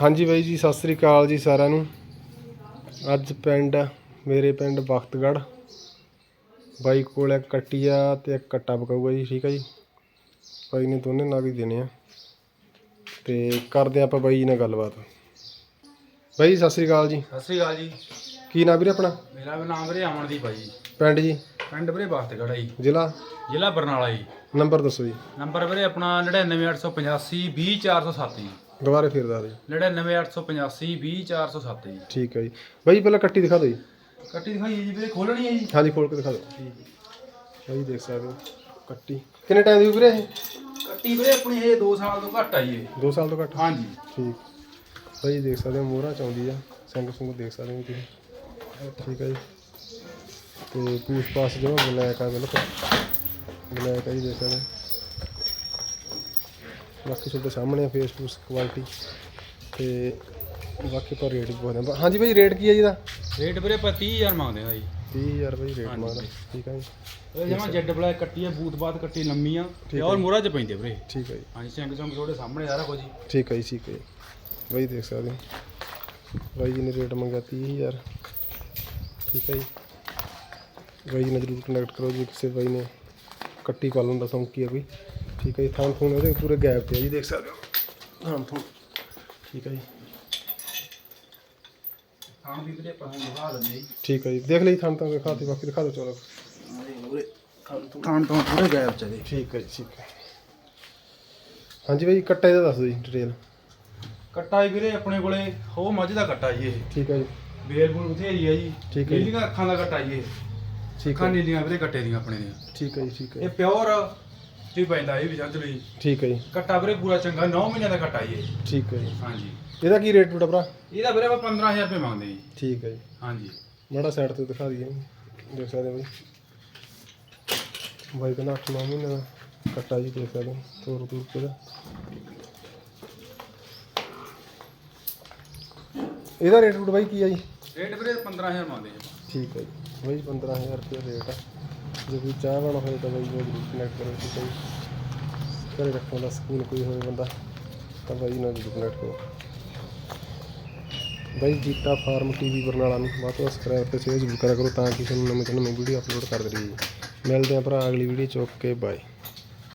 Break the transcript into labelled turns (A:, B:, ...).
A: ਹਾਂਜੀ ਬਾਈ ਜੀ ਸਤਿ ਸ੍ਰੀ ਅਕਾਲ ਜੀ ਸਾਰਿਆਂ ਨੂੰ। ਅੱਜ ਪਿੰਡ ਮੇਰੇ ਪਿੰਡ ਬਖਤਗੜ੍ਹ। ਬਾਈ ਕੋਲ ਇੱਕ ਕੱਟੀ ਆ ਤੇ ਇੱਕ ਕੱਟਾ ਪਕਾਊਗਾ ਜੀ ਠੀਕ ਆ ਜੀ? ਬਾਈ ਨੇ ਦੋਨੇ ਨਗ ਹੀ ਦੇਣੇ ਆ। ਤੇ ਕਰਦੇ ਆਪਾਂ ਬਾਈ ਜੀ ਨਾਲ ਗੱਲਬਾਤ। ਬਾਈ ਜੀ, ਸਤਿ ਸ੍ਰੀ ਅਕਾਲ ਜੀ।
B: ਸਤਿ ਸ੍ਰੀ ਅਕਾਲ ਜੀ।
A: ਕੀ ਨਾਮ ਵੀਰੇ ਆਪਣਾ?
B: ਮੇਰਾ ਵੀ ਨਾਮ ਵੀਰੇ ਅਮਨਦੀਪ ਆ ਜੀ।
A: ਪਿੰਡ ਜੀ?
B: ਪਿੰਡ ਵੀਰੇ ਬਾਖਤਗੜਾ ਜੀ।
A: ਜ਼ਿਲ੍ਹਾ?
B: ਜ਼ਿਲ੍ਹਾ ਬਰਨਾਲਾ ਜੀ।
A: ਨੰਬਰ ਦੱਸੋ ਜੀ।
B: ਨੰਬਰ ਵੀਰੇ ਆਪਣਾ 99885 20407 ਜੀ।
A: ਦੁਬਾਰੇ ਫੇਰ ਦੱਸ ਦਿਓ।
B: 99885 20407 ਜੀ।
A: ਠੀਕ ਹੈ ਜੀ। ਬਾਈ ਜੀ, ਪਹਿਲਾਂ ਕੱਟੀ ਦਿਖਾ ਦਿਓ ਜੀ।
B: ਕੱਟੀ ਦਿਖਾਈਏ ਜੀ ਵੀਰੇ ਖੋਲਣੀ ਹੈ ਜੀ।
A: ਹਾਂਜੀ ਖੋਲ ਕੇ ਦਿਖਾ ਦਿਓ। ਬਾਈ ਦੇਖ ਸਕਦੇ ਹੋ ਕੱਟੀ। ਕਿੰਨੇ ਟਾਈਮ ਦੀ ਵੀਰੇ ਇਹ?
B: ਕੱਟੀ ਵੀਰੇ ਆਪਣੀ ਇਹ 2 ਸਾਲ ਤੋਂ ਘੱਟ ਆਈ ਇਹ।
A: 2 ਸਾਲ ਤੋਂ ਘੱਟ?
B: ਹਾਂਜੀ।
A: ਠੀਕ। ਭਾਈ ਦੇਖ ਸਕਦੇ ਹੋ ਮੋਹਰਾ ਚਾਉਂਦੀ ਆ। ਸਿੰਘ ਸੁੰਗ ਦੇਖ ਸਕਦੇ ਹੋ ਤੁਸੀਂ। ਠੀਕ ਹੈ ਜੀ। ਤੇ ਪੂਛ ਪਾਸ ਜੋ ਬਲੈਕ ਆ ਬਿਲਕੁਲ। ਬਲੈਕ ਆ ਜੀ ਦੇਖ ਸਕਦੇ ਹੋ। ਬਾਕੀ ਤੁਹਾਡੇ ਸਾਹਮਣੇ ਫੇਸ ਫੂਸ ਕੁਆਲਿਟੀ ਤੇ ਬਾਕੀ ਪਰ ਰੇਟ ਵੀ ਬਹੁਤ ਹੈ। ਹਾਂਜੀ ਭਾਈ ਰੇਟ ਕੀ ਹੈ ਜੀ ਦਾ?
B: ਰੇਟ ਵੀਰੇ ਆਪਾਂ 30000 ਮੰਗਦੇ ਆ ਜੀ।
A: 30000 ਭਾਈ ਰੇਟ। ਮੰਗਦਾ ਠੀਕ ਹੈ ਜੀ।
B: ਇਹ ਜਮਾ ਜੈਡ ਬਲੈਕ ਕੱਟੀ ਹੈ ਬੂਤ ਬਾਤ ਕੱਟੀ ਲੰਮੀ ਆ ਤੇ ਔਰ ਮੋਹਰਾ ਚ ਪੈਂਦੇ ਵੀਰੇ।
A: ਠੀਕ ਹੈ ਜੀ।
B: ਹਾਂਜੀ ਸਿੰਘ ਸੰਗ ਤੁਹਾਡੇ ਸਾਹਮਣੇ ਸਾਰਾ ਕੁਝ ਜੀ।
A: ਠੀਕ ਹੈ ਜੀ ਠੀਕ ਹੈ ਬਾਈ ਦੇਖ ਸਕਦੇ ਹੋ। ਬਾਈ ਜੀ ਨੇ ਰੇਟ ਮੰਗਿਆ 30000 ਠੀਕ ਹੈ ਜੀ। ਬਾਈ ਜੀ ਨਾਲ ਜ਼ਰੂਰ ਕਨੈਕਟ ਕਰੋ ਜੀ ਕਿਸੇ ਬਾਈ ਨੇ ਕੱਟੀ ਪਾਲਣ ਦਾ ਸ਼ੌਂਕੀ ਹੈ ਕੋਈ। ਠੀਕ ਹੈ ਜੀ ਥਾਂ ਥੂਣ ਉਹਦੇ ਪੂਰੇ ਗੈਪ ਤੇ ਹੈ ਜੀ ਦੇਖ ਸਕਦੇ ਹੋ। ਥਾਂ ਥੂਣ। ਠੀਕ ਹੈ ਜੀ।
B: ਥਾਂ ਵੀ ਵੀਰੇ ਆਪਾਂ ਦਿਖਾ ਦਿੰਦੇ ਜੀ।
A: ਠੀਕ ਹੈ ਜੀ ਦੇਖ ਲਈ ਥਾਂ ਤਾਂ ਦਿਖਾ ਤੇ ਬਾਕੀ ਦਿਖਾ ਦਿਓ ਚਲੋ।
B: ਥਾਂ ਤੋਂ ਪੂਰੇ ਗੈਪ ਚ ਜੀ।
A: ਠੀਕ ਹੈ ਜੀ ਠੀਕ ਹੈ। ਹਾਂਜੀ ਬਾਈ ਕੱਟਾ ਇਹਦਾ ਦੱਸ ਦਿਓ ਜੀ ਡਿਟੇਲ।
B: ਕੱਟਾ ਜੀ ਵੀਰੇ ਆਪਣੇ ਕੋਲੇ ਹੋ ਮੱਝ ਦਾ ਕੱਟਾ ਜੀ ਇਹ।
A: ਠੀਕ ਹੈ ਜੀ।
B: ਬੇਲ ਬੂਲ ਬਥੇਰੀ ਆ ਜੀ।
A: ਠੀਕ ਹੈ ਜੀ।
B: ਨੀਲੀਆਂ ਅੱਖਾਂ ਦਾ ਕੱਟਾ ਜੀ ਇਹ।
A: ਠੀਕ
B: ਅੱਖਾਂ
A: ਹੈ
B: ਨੀਲੀਆਂ ਵੀਰੇ ਕੱਟੇ ਦੀਆਂ ਆਪਣੇ ਦੀਆਂ।
A: ਠੀਕ ਹੈ ਜੀ ਠੀਕ
B: ਇਹ
A: ਹੈ
B: ਪਿਓਰ ਜੀ ਪੈਂਦਾ ਇਹ
A: ਠੀਕ ਹੈ ਜੀ।
B: ਕੱਟਾ ਵੀਰੇ ਪੂਰਾ ਚੰਗਾ 9 ਮਹੀਨਿਆਂ ਦਾ ਕੱਟਾ ਜੀ ਇਹ।
A: ਠੀਕ ਹੈ ਜੀ।
B: ਹਾਂਜੀ।
A: ਇਹਦਾ ਕੀ ਰੇਟ ਤੁਹਾਡਾ ਭਰਾ?
B: ਇਹਦਾ ਵੀਰੇ ਆਪਾਂ 15000 ਰੁਪਏ ਮੰਗਦੇ ਜੀ।
A: ਠੀਕ ਹੈ ਜੀ।
B: ਹਾਂਜੀ।
A: ਮਾੜਾ ਸਾਈਡ ਤੇ ਦਿਖਾ ਦਈਏ ਦੇਖ ਸਕਦੇ ਹੋ ਬਾਈ ਬਾਈ ਕਹਿੰਦਾ 8 ਮਹੀਨੇ ਦਾ ਕੱਟਾ ਜੀ ਦੇਖ ਸਕਦੇ ਹੋ। ਤੋਰ ਤੂਰ ਕੇ ਇਹਦਾ ਰੇਟ ਰੂਟ ਬਾਈ ਕੀ ਆ ਜੀ?
B: ਰੇਟ ਵੀਰੇ 15000 ਮੰਗਦੇ ਜੀ।
A: ਠੀਕ ਹੈ ਜੀ। ਬਾਈ 15000 ਰੁਪਏ ਰੇਟ ਆ। ਜੇ ਕੋਈ ਚਾਹਵਾਨ ਹੋਏ ਤਾਂ ਬਾਈ ਨੂੰ ਜ਼ਰੂਰ ਕਨੈਕਟ ਕਰੋ ਠੀਕ ਹੈ ਜੀ ਘਰੇ ਰੱਖਣ ਦਾ ਸਕੂਨ ਕੋਈ ਹੋਵੇ ਬੰਦਾ, ਤਾਂ ਬਾਈ ਨਾਲ ਜ਼ਰੂਰ ਕਨੈਕਟ ਕਰੋ। ਬਾਈ ਜੀਤਾ ਫਾਰਮ ਟੀਵੀ ਬਰਨਾਲਾ ਨੂੰ ਵੱਧ ਤੋਂ ਸਬਸਕ੍ਰਾਈਬ ਤੇ ਸ਼ੇਅਰ ਜ਼ਰੂਰ ਕਰਿਆ ਕਰੋ ਤਾਂ ਕਿ ਤੁਹਾਨੂੰ ਨਵੇਂ ਤੋਂ ਨਵੇਂ ਵੀਡੀਓ ਅਪਲੋਡ ਕਰਦੇ ਰਹੀਏ। ਮਿਲਦੇ ਹਾਂ ਭਰਾ ਅਗਲੀ ਵੀਡੀਓ ਚੁੱਕ ਕੇ ਬਾਏ